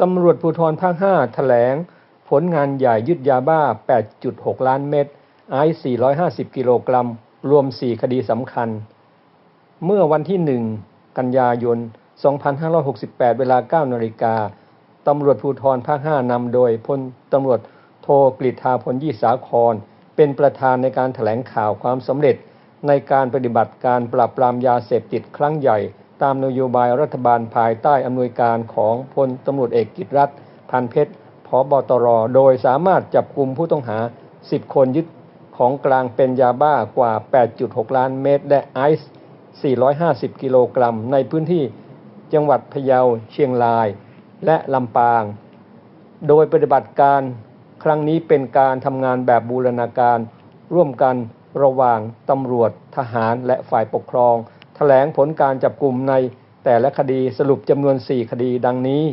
ตำรวจภูธรภาค5แถลง ผลงานใหญ่ยึดยาบ้า 8.6 ล้านเม็ดไอซ์450 กิโลกรัม รวม 4 คดีสำคัญ เมื่อวันที่ 1 กันยายน 2568 เวลา 9นาฬิกาตำรวจภูธรภาค 5นำโดยพลตำรวจโทกฤษฐาพลยี่สาคร เป็นประธานในการแถลงข่าวความสำเร็จในการปฏิบัติการปราบปรามยาเสพติดครั้งใหญ่ ตามนโยบายรัฐบาลภายใต้อำนวยการของพลตำรวจเอกกิตรัฐพันเพชรพบตรโดยสามารถจับกลุ่มผู้ต้องหา 10 คนยึดของกลางเป็นยาบ้ากว่า 8.6 ล้านเม็ดและไอซ์ 450 กิโลกรัม ในพื้นที่จังหวัดพะเยา เชียงราย และลำปาง โดยปฏิบัติการครั้งนี้เป็นการทำงานแบบบูรณาการ ร่วมกันระหว่างตำรวจทหารและฝ่ายปกครอง ถลงผลการจับกลุ่มในแต่ละคดีสรุปจำนวน 4 คดีดังนี้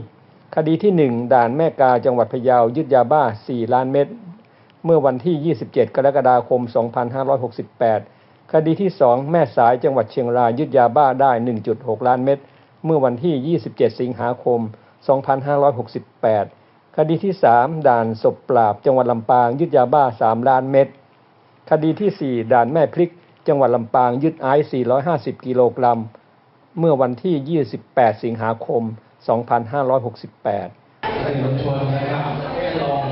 คดีที่ 1 ด่านแม่กาจังหวัดพะเยายึดยาบ้า 4 ล้านเม็ดเมื่อวันที่ 27 กรกฎาคม 2568 คดีที่ 2 แม่สายจังหวัดเชียงรายยึดยาบ้าได้ 1.6 ล้านเม็ดเมื่อวันที่ 27 สิงหาคม 2568 คดีที่ 3 ด่านศพปราบจังหวัดลำปางยึดยาบ้า 3 ล้านเม็ดคดีที่ 4 ด่านแม่พริก จังหวัดลำปางยึดไอซ์450 กิโลกรัม เมื่อวันที่ 28 สิงหาคม 2568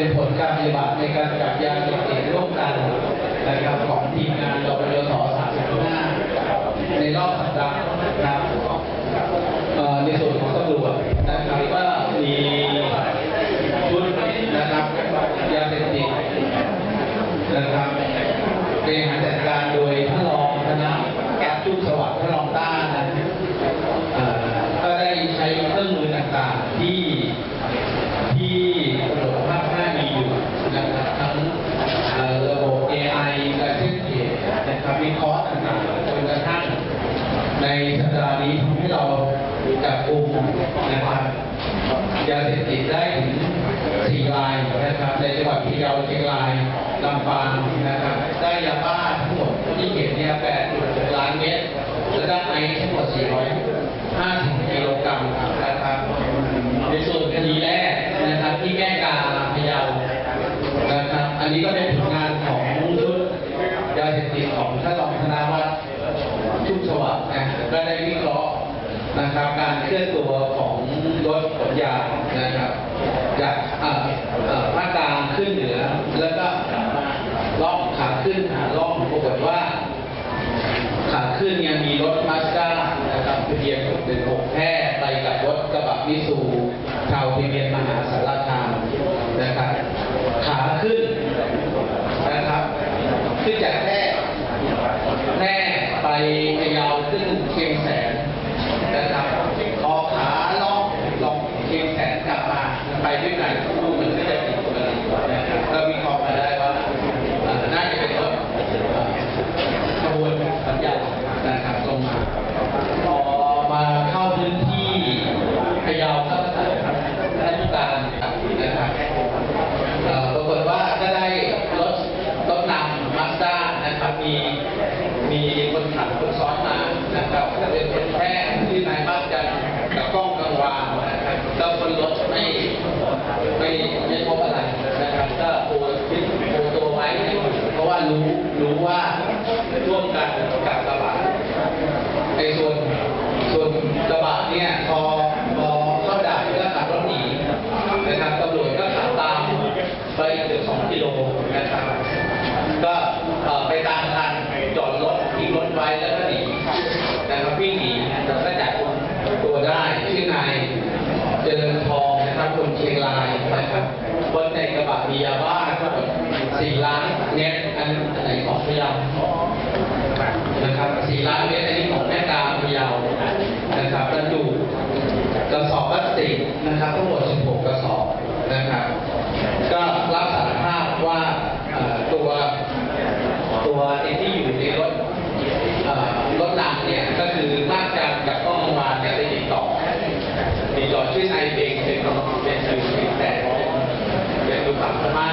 เป็นผลการปฏิบัติในการจับยาเสพติดร่วมกันนะครับของทีมงานรปยส35ในรอบสัปดาห์นะครับเอ่อในส่วนของตำรวจนะครับก็มีชุดนะครับยาเสพติดนะครับเป็นหารจัดการโดยท่านรองคณะแก้จุกสวัสดิ์ท่านรองต้านะเอ่อก็ได้ใช้เครื่องมือต่างๆที่ ที่ตำรวจภาค5มีอยู่นะครับทั้งเอ่อระบบ AI การเช็คเกต นะครับวิเคราะห์ต่างๆจนกระทั่งในสัปดาห์นี้ทำให้เราจับกลุ่มนะครับยาเสพติดได้ถึง4รายนะครับในจังหวัดพะเยาเชียงรายลำปางนะครับได้ยาบ้าทั้งหมดที่เห็นเนี่ย8.6ล้านเม็ดและได้ไอซ์ทั้งหมด450กิโลกรัมนะครับในส่วนคดีแรกนะครับที่แก้กาพะเยานะครับ อันนี้ก็เป็นผลงานของชุดยาเสพติดของท่านรองธนาวัฒน์ชุกสวัสดิ์นะก็ได้วิเคราะห์ นะครับ การเคลื่อนตัวของรถขนยานะครับจากภาคกลางขึ้นเหนือ แล้วก็ล่องขาขึ้นหาล่องปรากฏว่าขาขึ้นเนี่ยมีรถมาสด้านะครับทะเบียน616แพร่ไปกับรถกระบะมิซูชาวทะเบียนมหาสารคามนะครับ ขาขึ้นนะครับขึ้นจากแพร่แพร่ไปพะเยาขึ้นเชียงแสนนะครับพอขาล่องลงเชียงแสนกลับมาไปด้วยกันดูเหมือนก็จะติดกันนะครับก็วิเคราะห์มาได้ว่าเอ่อน่าจะเป็นรถเอ่อ ขบวนสัญญาณนะครับลงมา พอมาเข้าพื้นที่พะเยาเข้าสายท่านผู้การนะครับเอ่อปรากฏว่าก็ได้รถรถนำมาสด้านะครับมี มีคนขับคนซ้อนมานะครับก็เป็นคนแพร่ที่นายบ้านจันกับกล้องกังวานนะครับแล้วคนรถไม่ไม่ไม่พบอะไรนะครับก็โอนคลิปโอนตัวไว้ เพราะว่ารู้รู้ว่า ล้านเมตรอันไหนของพยาวนะครับสี่ล้านเมตรอันนี้ของแม่ตาพยาวนะครับแล้วดูกระสอบพลาสติกนะครับทั้งหมด 16 กระสอบนะครับ ก็รับสารภาพว่าตัวตัวไอ้ที่อยู่ในรถรถหนัเนี่ยก็คือมากกักับกล้องวานกันไปติดต่อติดต่อชื่อนายเบงเป็นเป็นแต่เป็นผู้สัมภา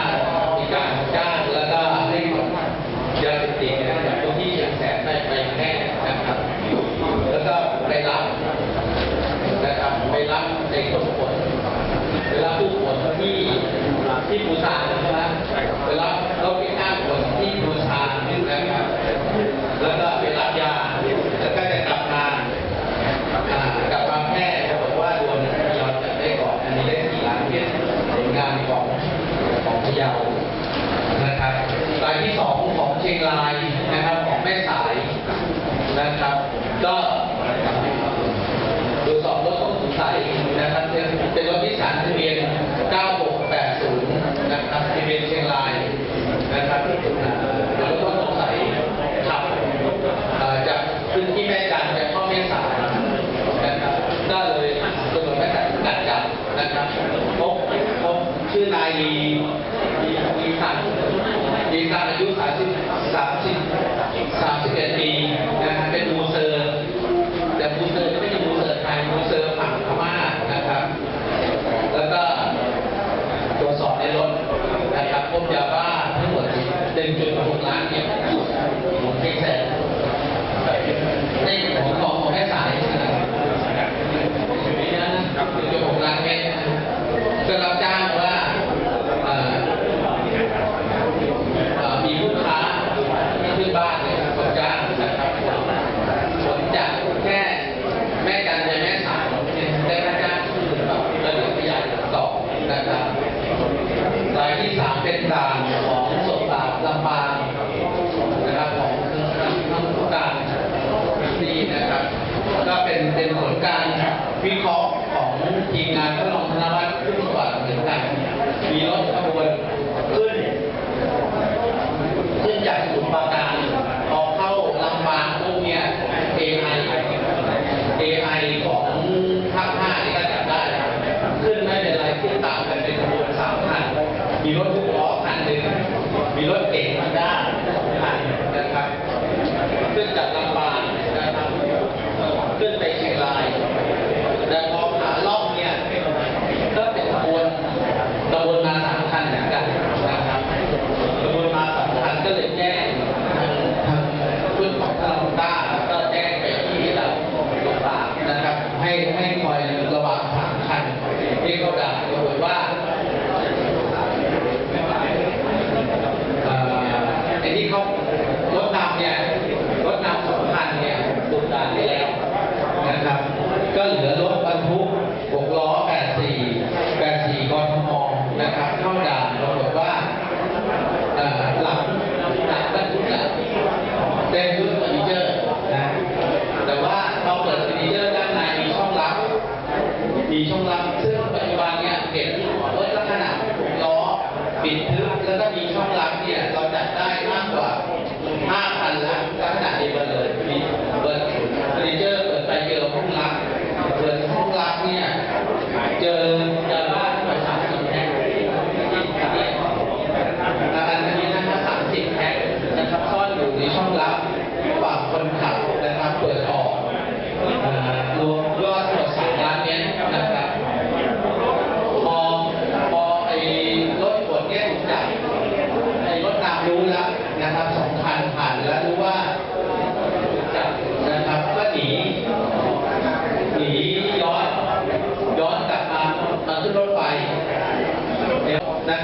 ชียงรายนะครับของแม่สายนะครับ ก็ตรวจสอบรถต้องสงสัยนะครับเป็นรถที่สารทะเบียน 9680 นะครับทะเบียนเชียงรายนะครับรถต้องสงสัยขับจากพื้นที่แม่จันไปเข้าแม่สายนะครับก็เลยตำรวจแม่สายกัดจับนะครับพบพบชื่อนาย พบยาบ้าทั้งหมด1.6ล้านเมตรในของของแม่สาย ครับ ก็เป็นเป็นผลการวิเคราะห์ของทีมงานทดลองธนวัฒนขึ้นกว่าบเหมือนกันมีรถขบวนขึ้นขึ้นจากสุนทรการพอเข้าลำบางพวกเนี้ย AI AI ของภาคห้านี่ก็จับได้ขึ้นไม่เป็นไรขึ้นตามกันเป็นขบวนสามคันมีรถทุกล้อคันหนึ่งมีรถเก๋ง Amén.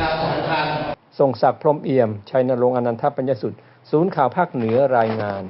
ธรรมสำคัญทรงศักดิ์พรมเอี่ยม ชัยนรงค์อนันทปัญญสุด ศูนย์ข่าวภาคเหนือรายงาน